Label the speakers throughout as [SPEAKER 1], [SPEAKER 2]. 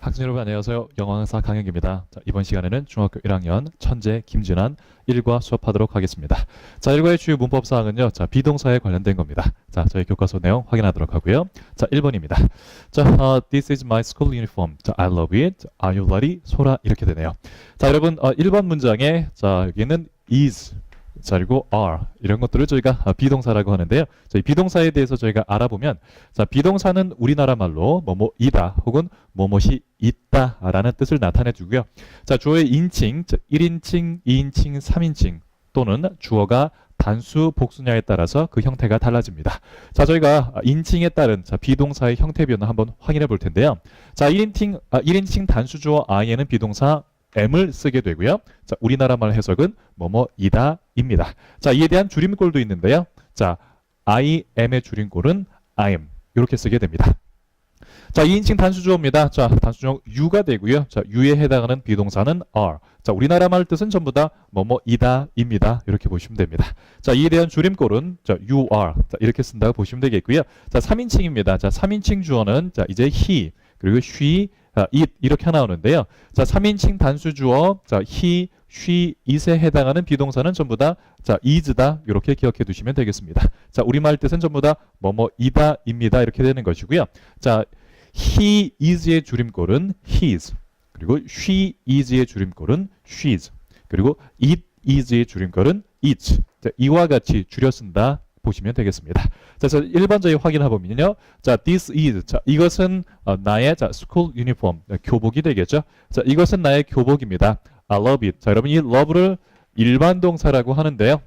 [SPEAKER 1] 학생 여러분 안녕하세요. 영어 강사 강영기입니다. 자, 이번 시간에는 중학교 1학년 천재 김진환 1과 수업하도록 하겠습니다. 자, 1과의 주요 문법 사항은요. 자, 비동사에 관련된 겁니다. 자, 저희 교과서 내용 확인하도록 하고요. 자, 1번입니다. 자, 어, this is my school uniform. 자, I love it. Are you ready? 소라 이렇게 되네요. 자, 여러분 어, 1번 문장에 자, 여기는 is 자, 그리고 are 이런 것들을 저희가 아, 비동사라고 하는데요. 저희 비동사에 대해서 저희가 알아보면 자, 비동사는 우리나라 말로 뭐뭐이다 혹은 뭐뭐이 있다라는 뜻을 나타내 주고요. 자, 주어의 인칭, 즉 1인칭, 2인칭, 3인칭 또는 주어가 단수 복수냐에 따라서 그 형태가 달라집니다. 자, 저희가 인칭에 따른 자, 비동사의 형태 변화 한번 확인해 볼 텐데요. 자, 1인칭 아, 1인칭 단수 주어 I에는 비동사 M을 쓰게 되고요. 자, 우리나라 말 해석은 뭐뭐이다입니다. 자, 이에 대한 줄임꼴도 있는데요. 자, I am의 줄임꼴은 I am 이렇게 쓰게 됩니다. 자, 2인칭 단수주어입니다. 자, 단수주어 you가 되고요. 자, you에 해당하는 비동사는 are. 자, 우리나라 말 뜻은 전부 다 뭐뭐이다입니다. 이렇게 보시면 됩니다. 자, 이에 대한 줄임꼴은 자, you are. 자, 이렇게 쓴다고 보시면 되겠고요. 자, 3인칭입니다. 자, 3인칭 주어는 자, 이제 he 그리고 she 아, it 이렇게 나오는데요. 자, 3인칭 단수 주어 자, he, she, it에 해당하는 비동사는 전부 다 자, is다 이렇게 기억해 두시면 되겠습니다. 자, 우리말 뜻은 전부 다 뭐뭐이다 입니다. 이렇게 되는 것이고요. 자, he is의 줄임꼴은 his. 그리고 she is의 줄임꼴은 she's. 그리고 it is의 줄임꼴은 its. 자, 이와 같이 줄여 쓴다 보시면 되겠습니다. 자, 그래서 1번 저희 확인해 보면요. 자, this is. 자, 이것은 어, 나의 자, school uniform. 자, 교복이 되겠죠. 자, 이것은 나의 교복입니다. I love it. 자, 여러분 이 love를 일반 동사라고 하는데요.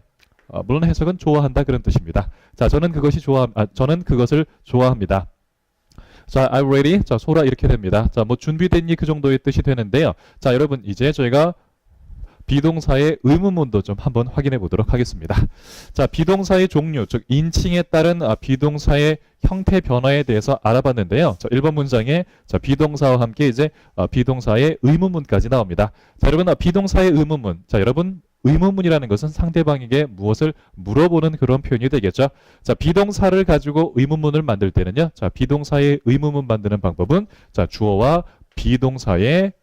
[SPEAKER 1] 어, 물론 해석은 좋아한다 그런 뜻입니다. 자, 저는 그것이 좋아 아, 저는 그것을 좋아합니다. 자, I'm ready. 자, 소라 이렇게 됩니다. 자, 뭐 준비됐니 그 정도의 뜻이 되는데요. 자, 여러분 이제 저희가 비동사의 의문문도 좀 한번 확인해 보도록 하겠습니다. 자, 비동사의 종류, 즉 인칭에 따른 아, 비동사의 형태 변화에 대해서 알아봤는데요. 자, 1번 문장에 자, 비동사와 함께 이제 아, 비동사의 의문문까지 나옵니다. 자, 여러분 아, 비동사의 의문문. 자, 여러분 의문문이라는 것은 상대방에게 무엇을 물어보는 그런 표현이 되겠죠. 자, 비동사를 가지고 의문문을 만들 때는요. 자, 비동사의 의문문 만드는 방법은 자, 주어와 비동사의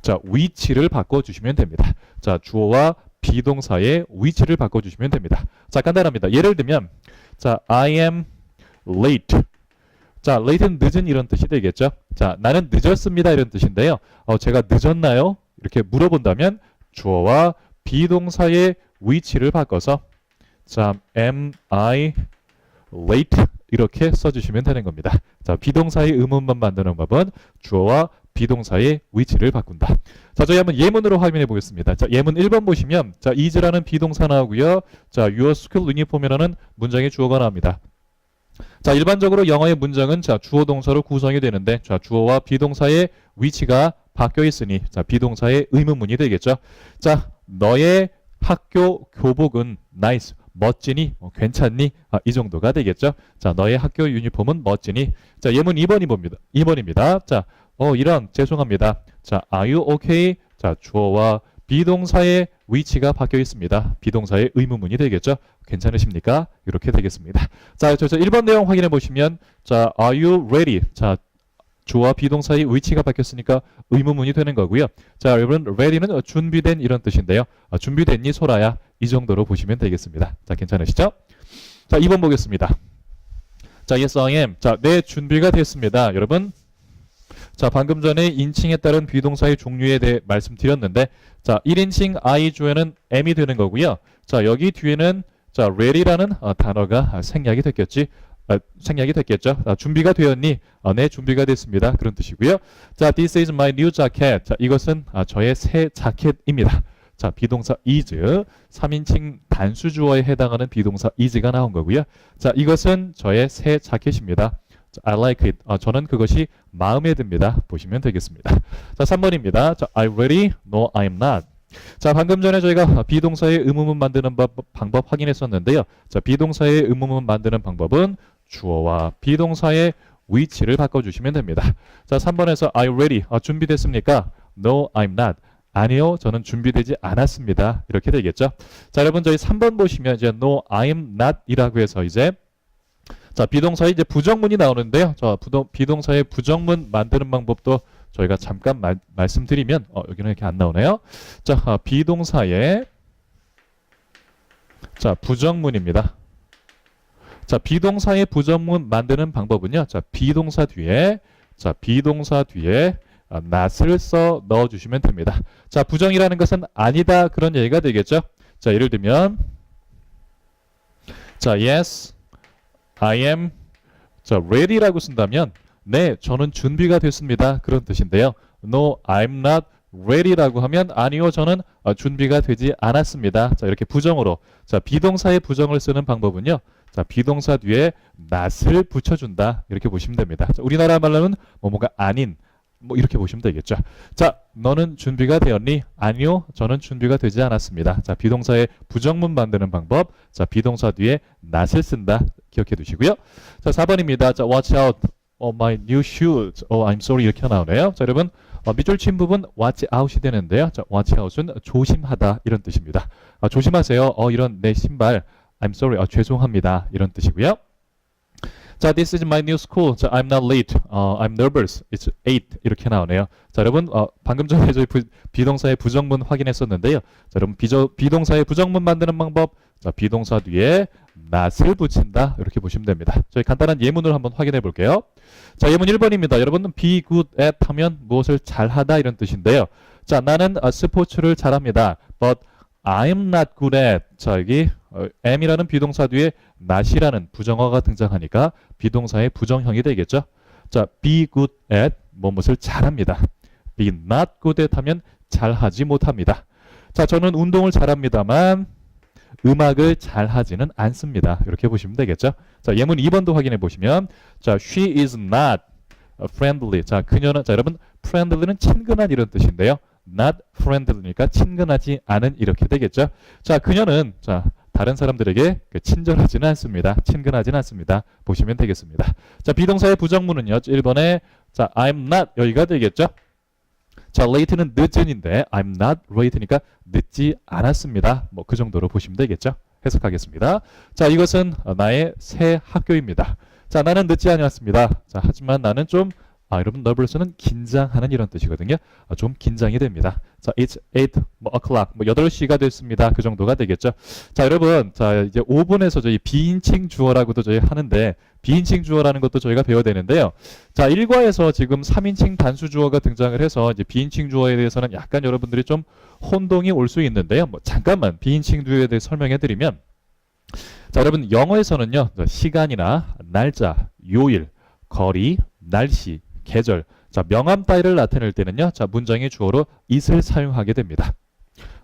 [SPEAKER 1] 자, 위치를 바꿔 주시면 됩니다. 자, 주어와 비동사의 위치를 바꿔 주시면 됩니다. 자, 간단합니다. 예를 들면 자, I am late. 자, late는 늦은 이런 뜻이 되겠죠. 자, 나는 늦었습니다 이런 뜻인데요. 어, 제가 늦었나요? 이렇게 물어본다면 주어와 비동사의 위치를 바꿔서 자, am I late 이렇게 써주시면 되는 겁니다. 자, 비동사의 의문만 만드는 법은 주어와 비동사의 위치를 바꾼다. 자, 저희 한번 예문으로 확인해 보겠습니다. 자, 예문 1번 보시면 자, is라는 비동사 나오고요. 자, your school uniform이라는 문장의 주어가 나옵니다. 자, 일반적으로 영어의 문장은 자, 주어 동사로 구성이 되는데 자, 주어와 비동사의 위치가 바뀌어 있으니 자, 비동사의 의문문이 되겠죠. 자, 너의 학교 교복은 nice 멋지니 어, 괜찮니 아, 이 정도가 되겠죠. 자, 너의 학교 유니폼은 멋지니. 자, 예문 2번이 봅니다. 2번입니다. 자, 어, 이런 죄송합니다. 자, are you okay? 자, 주어와 비동사의 위치가 바뀌어 있습니다. 비동사의 의문문이 되겠죠. 괜찮으십니까? 이렇게 되겠습니다. 자, 저, 저 1번 내용 확인해 보시면 자, are you ready? 자, 주어와 비동사의 위치가 바뀌었으니까 의문문이 되는 거고요. 자, 여러분 ready는 어, 준비된 이런 뜻인데요. 아, 준비됐니 소라야? 이 정도로 보시면 되겠습니다. 자, 괜찮으시죠? 자, 2번 보겠습니다. 자, yes I am. 자, 내 준비가 됐습니다. 여러분 자, 방금 전에 인칭에 따른 비동사의 종류에 대해 말씀드렸는데 자, 1인칭 I 주에는 M이 되는 거고요. 자, 여기 뒤에는 자, ready라는 어, 단어가 아, 생략이 됐겠지. 아, 생략이 됐겠죠. 아, 준비가 되었니? 아, 네, 준비가 됐습니다. 그런 뜻이고요. 자, this is my new jacket. 자, 이것은 아, 저의 새 자켓입니다. 자, 비동사 is 3인칭 단수 주어에 해당하는 비동사 is가 나온 거고요. 자, 이것은 저의 새 자켓입니다. 자, I like it. 아, 저는 그것이 마음에 듭니다. 보시면 되겠습니다. 자, 3번입니다. 자, I ready? No, I'm not. 자, 방금 전에 저희가 비동사의 의문문 만드는 법, 방법 확인했었는데요. 자, 비동사의 의문문 만드는 방법은 주어와 비동사의 위치를 바꿔주시면 됩니다. 자, 3번에서 I ready? 아, 준비됐습니까? No, I'm not. 아니요, 저는 준비되지 않았습니다. 이렇게 되겠죠. 자, 여러분 저희 3번 보시면 이제 no, I'm not 이라고 해서 이제 자, 비동사에 이제 부정문이 나오는데요. 자, 부동, 비동사의 부정문 만드는 방법도 저희가 잠깐 말, 말씀드리면 어, 여기는 이렇게 안 나오네요. 자, 아, 비동사의 자, 부정문입니다. 자, 비동사의 부정문 만드는 방법은요. 자, 비동사 뒤에 자, 비동사 뒤에 아, not을 써 넣어 주시면 됩니다. 자, 부정이라는 것은 아니다 그런 얘기가 되겠죠. 자, 예를 들면 자, yes, I am 자, ready라고 쓴다면 네, 저는 준비가 됐습니다. 그런 뜻인데요. No, I'm not ready라고 하면 아니요, 저는 어, 준비가 되지 않았습니다. 자, 이렇게 부정으로 자, 비동사의 부정을 쓰는 방법은요. 자, 비동사 뒤에 not을 붙여준다. 이렇게 보시면 됩니다. 자, 우리나라 말로는 뭐뭐가 아닌 뭐 이렇게 보시면 되겠죠. 자, 너는 준비가 되었니? 아니요, 저는 준비가 되지 않았습니다. 자, 비동사의 부정문 만드는 방법. 자, 비동사 뒤에 not을 쓴다. 기억해 두시고요. 자, 4번입니다. 자, watch out. Oh, my new shoes. Oh, I'm sorry. 이렇게 나오네요. 자, 여러분. 어, 밑줄 친 부분 watch out이 되는데요. 자, watch out은 조심하다 이런 뜻입니다. 아, 조심하세요. 어, 이런 내 신발. I'm sorry. 아, 죄송합니다. 이런 뜻이고요. 자, this is my new school. 자, I'm not late. 어, I'm nervous. It's 8. 이렇게 나오네요. 자, 여러분, 어, 방금 전에 저희 부, 비동사의 부정문 확인했었는데요. 자, 여러분, 비저, 비동사의 부정문 만드는 방법. 자, 비동사 뒤에 not을 붙인다. 이렇게 보시면 됩니다. 저희 간단한 예문을 한번 확인해 볼게요. 자, 예문 1번입니다. 여러분, be good at 하면 무엇을 잘하다 이런 뜻인데요. 자, 나는 어, 스포츠를 잘합니다. But I'm not good at. 자, 여기 어, am이라는 비동사 뒤에 not이라는 부정어가 등장하니까 비동사의 부정형이 되겠죠. 자, be good at 뭐뭇을 잘합니다. be not good at 하면 잘하지 못합니다. 자, 저는 운동을 잘합니다만 음악을 잘하지는 않습니다. 이렇게 보시면 되겠죠. 자, 예문 2번도 확인해 보시면 자, she is not friendly. 자, 그녀는 자, 여러분 friendly는 친근한 이런 뜻인데요. not friendly니까 친근하지 않은 이렇게 되겠죠. 자, 그녀는 자, 다른 사람들에게 그 친절하지는 않습니다. 친근하지는 않습니다. 보시면 되겠습니다. 자, 비동사의 부정문은요. 1번에 자, I'm not 여기가 되겠죠. 자, late는 늦은인데 I'm not late니까 늦지 않았습니다. 뭐 그 정도로 보시면 되겠죠. 해석하겠습니다. 자, 이것은 어, 나의 새 학교입니다. 자, 나는 늦지 않았습니다. 자, 하지만 나는 좀 아, 여러분 nervous는 긴장하는 이런 뜻이거든요. 아, 좀 긴장이 됩니다. 자, it's 8 뭐, o'clock 뭐 8시가 됐습니다. 그 정도가 되겠죠. 자, 여러분. 자, 이제 5분에서 저희 비인칭 주어라고도 저희 하는데 비인칭 주어라는 것도 저희가 배워야 되는데요. 자, 1과에서 지금 3인칭 단수 주어가 등장을 해서 이제 비인칭 주어에 대해서는 약간 여러분들이 좀 혼동이 올 수 있는데요. 뭐 잠깐만 비인칭 주어에 대해 설명해 드리면 자, 여러분 영어에서는요. 시간이나 날짜, 요일, 거리, 날씨, 계절, 자 명암 따위를 나타낼 때는요. 자 문장의 주어로 it을 사용하게 됩니다.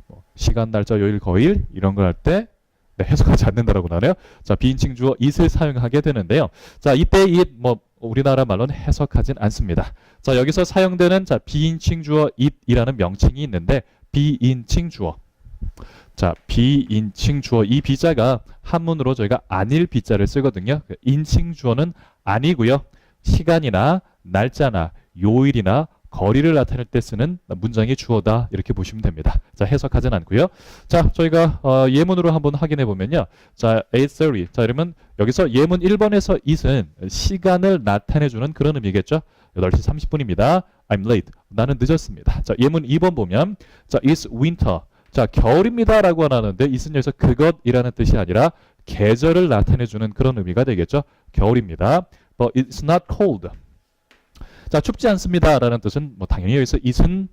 [SPEAKER 1] 뭐, 시간, 날짜, 요일, 거일 이런 걸 할 때 네, 해석하지 않는다라고 나네요. 자 비인칭 주어 it을 사용하게 되는데요. 자 이때 it 뭐 우리나라 말로는 해석하진 않습니다. 자 여기서 사용되는 자 비인칭 주어 it이라는 명칭이 있는데 비인칭 주어 자, 비인칭 주어 이 비자가 한문으로 저희가 아닐 비자를 쓰거든요. 그 인칭 주어는 아니고요. 시간이나 날짜나 요일이나 거리를 나타낼 때 쓰는 문장의 주어다 이렇게 보시면 됩니다. 자 해석하진 않고요. 자 저희가 어, 예문으로 한번 확인해 보면요. 자 8:30. 자 이러면 여기서 예문 1번에서 it은 시간을 나타내주는 그런 의미겠죠. 8시 30분입니다. I'm late. 나는 늦었습니다. 자 예문 2번 보면 자 it's winter. 자 겨울입니다라고 하는데 it은 여기서 그것이라는 뜻이 아니라 계절을 나타내주는 그런 의미가 되겠죠. 겨울입니다. But it's not cold. 자 춥지 않습니다라는 뜻은 뭐 당연히 여기서 it은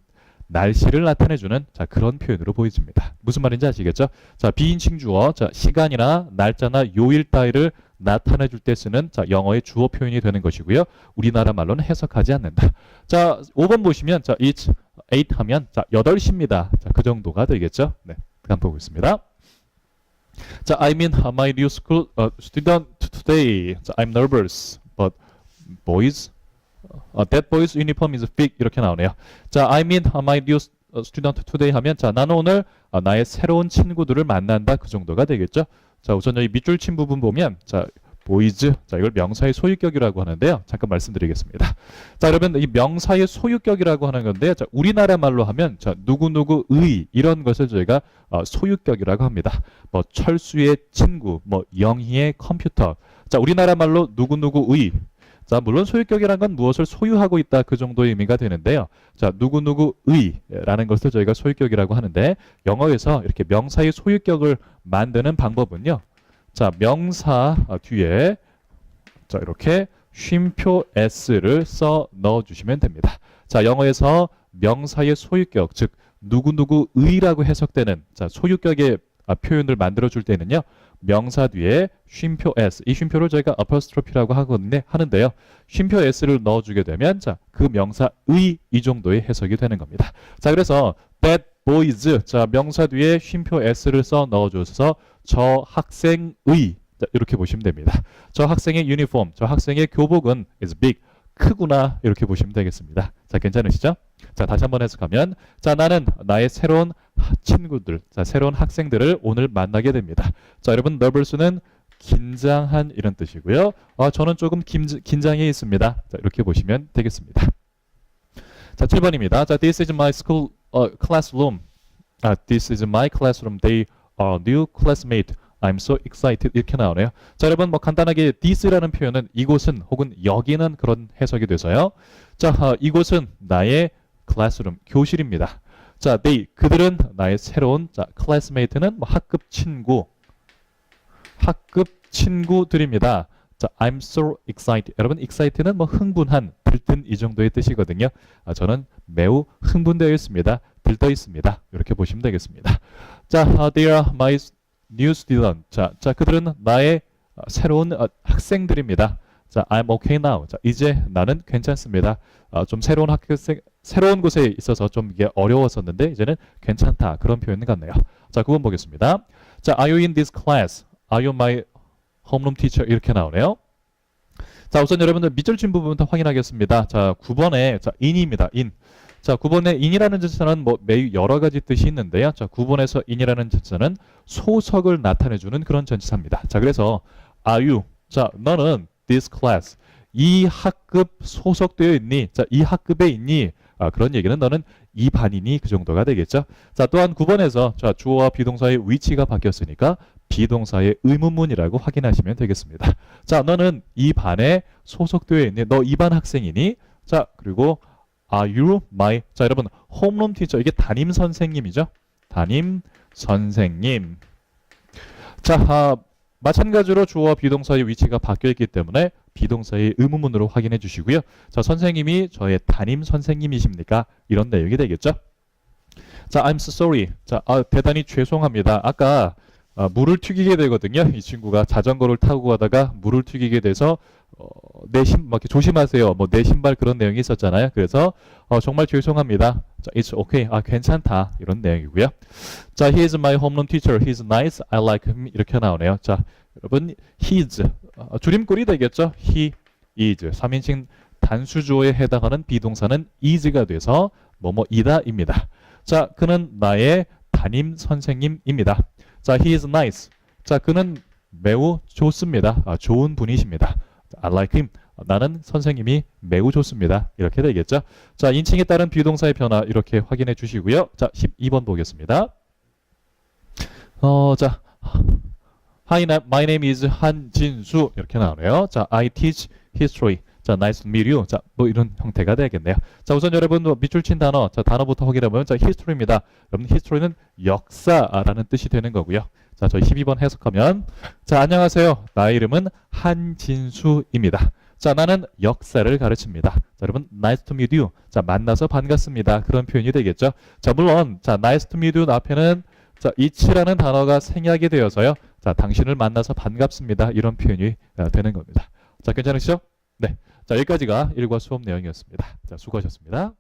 [SPEAKER 1] 날씨를 나타내주는 자 그런 표현으로 보여집니다. 무슨 말인지 아시겠죠? 자 비인칭 주어 자 시간이나 날짜나 요일 따위를 나타내줄 때 쓰는 자 영어의 주어 표현이 되는 것이고요. 우리나라 말로는 해석하지 않는다. 자 5번 보시면 자 it's 8 하면 자 8시입니다. 자그 정도가 되겠죠? 네. 다음 보고 있습니다. 자 I mean my new school uh, student today. 자 I'm nervous but boys 어, that boy's uniform is big 이렇게 나오네요. 자, I mean my new student today 하면 자, 나는 오늘 어, 나의 새로운 친구들을 만난다 그 정도가 되겠죠. 자, 우선 여기 밑줄 친 부분 보면 자, boys 자, 이걸 명사의 소유격이라고 하는데요. 잠깐 말씀드리겠습니다. 자, 여러분 이 명사의 소유격이라고 하는 건데 자, 우리나라 말로 하면 자, 누구누구의 이런 것을 저희가 어, 소유격이라고 합니다. 뭐 철수의 친구, 뭐 영희의 컴퓨터. 자, 우리나라 말로 누구누구의. 자, 물론 소유격이란 건 무엇을 소유하고 있다 그 정도의 의미가 되는데요. 자, 누구누구의라는 것을 저희가 소유격이라고 하는데 영어에서 이렇게 명사의 소유격을 만드는 방법은요. 자, 명사 어, 뒤에 자, 이렇게 쉼표 s를 써 넣어 주시면 됩니다. 자, 영어에서 명사의 소유격, 즉 누구누구의라고 해석되는 자, 소유격의 아, 표현을 만들어 줄 때는요. 명사 뒤에 쉼표 s 이 쉼표를 저희가 apostrophe라고 하거든요. 하는데요. 쉼표 s를 넣어 주게 되면 자, 그 명사의 이 정도의 해석이 되는 겁니다. 자, 그래서 that boys 자, 명사 뒤에 쉼표 s를 써 넣어 줘서 저 학생의 자, 이렇게 보시면 됩니다. 저 학생의 유니폼, 저 학생의 교복은 is big 크구나 이렇게 보시면 되겠습니다. 자, 괜찮으시죠? 자, 다시 한번 해석하면 자, 나는 나의 새로운 하- 친구들, 자, 새로운 학생들을 오늘 만나게 됩니다. 자, 여러분 nervous는 긴장한 이런 뜻이고요. 어, 저는 조금 김, 긴장해 있습니다. 자, 이렇게 보시면 되겠습니다. 자, 7번입니다. 자, this is my school 어, classroom. 아, this is my classroom. They are new classmate. I'm so excited. 이렇게 나오네요. 자, 여러분 뭐 간단하게 this라는 표현은 이곳은 혹은 여기는 그런 해석이 돼서요. 자, 아, 이곳은 나의 클래스룸 교실입니다. 자, they 그들은 나의 새로운 자, classmate는 뭐 학급 친구 학급 친구들입니다. 자, I'm so excited. 여러분 excited는 뭐 흥분한, 들뜬 이 정도의 뜻이거든요. 아, 저는 매우 흥분되어 있습니다. 들떠 있습니다. 이렇게 보시면 되겠습니다. 자, 아, they are my new student. 자, 자 그들은 나의 어, 새로운 어, 학생들입니다. 자, I'm okay now. 자, 이제 나는 괜찮습니다. 아, 좀 새로운 학생, 새로운 곳에 있어서 좀 이게 어려웠었는데 이제는 괜찮다. 그런 표현 같네요. 자, 9번 보겠습니다. 자, are you in this class? Are you my homeroom teacher? 이렇게 나오네요. 자, 우선 여러분들 밑줄 친 부분부터 확인하겠습니다. 자, 9번에 자, in입니다. in. 자, 9번에 in이라는 전치사는 뭐 매우 여러 가지 뜻이 있는데요. 자, 9번에서 in이라는 전치사는 소속을 나타내 주는 그런 전치사입니다. 자, 그래서 are you 자, 너는 this class 이 학급 소속되어 있니? 자, 이 학급에 있니? 아, 그런 얘기는 너는 이 반이니 그 정도가 되겠죠. 자, 또한 9번에서 자, 주어와 비동사의 위치가 바뀌었으니까 비동사의 의문문이라고 확인하시면 되겠습니다. 자, 너는 이 반에 소속되어 있니? 너 이 반 학생이니? 자, 그리고 are you my 자, 여러분 홈런 티처 이게 담임 선생님이죠. 담임 선생님. 자, 아, 마찬가지로 주어와 비동사의 위치가 바뀌어 있기 때문에 비동사의 의문문으로 확인해 주시고요. 자, 선생님이 저의 담임 선생님이십니까? 이런 내용이 되겠죠. 자, I'm so sorry. 자, 아, 대단히 죄송합니다. 아까 아, 물을 튀기게 되거든요. 이 친구가 자전거를 타고 가다가 물을 튀기게 돼서 어, 내 신, 막 조심하세요. 뭐 내 신발 그런 내용이 있었잖아요. 그래서 어, 정말 죄송합니다. 자, it's okay. 아, 괜찮다. 이런 내용이고요. 자, he is my homeroom teacher. He's nice. I like him. 이렇게 나오네요. 자, 여러분, his 어, 줄임꼴이 되겠죠. he is 3인칭 단수조에 해당하는 비동사는 is가 돼서 뭐뭐이다입니다. 자, 그는 나의 담임 선생님입니다. 자, he is nice. 자, 그는 매우 좋습니다. 아, 좋은 분이십니다. I like him. 나는 선생님이 매우 좋습니다. 이렇게 되겠죠. 자, 인칭에 따른 비동사의 변화 이렇게 확인해 주시고요. 자, 12번 보겠습니다. 어, 자, Hi, my name is 한진수 이렇게 나오네요. 자, I teach history. 자, nice to meet you. 자, 뭐 이런 형태가 되겠네요. 자, 우선 여러분 뭐 밑줄 친 단어, 자, 단어부터 확인해보면 자, history입니다. 여러분, history는 역사라는 뜻이 되는 거고요. 자, 저희 12번 해석하면 자, 안녕하세요. 나의 이름은 한진수입니다. 자, 나는 역사를 가르칩니다. 자, 여러분, nice to meet you. 자, 만나서 반갑습니다. 그런 표현이 되겠죠. 자, 물론 자, nice to meet you 앞에는 자, 이치라는 단어가 생략이 되어서요. 자, 당신을 만나서 반갑습니다. 이런 표현이 아, 되는 겁니다. 자, 괜찮으시죠? 네. 자, 여기까지가 일과 수업 내용이었습니다. 자, 수고하셨습니다.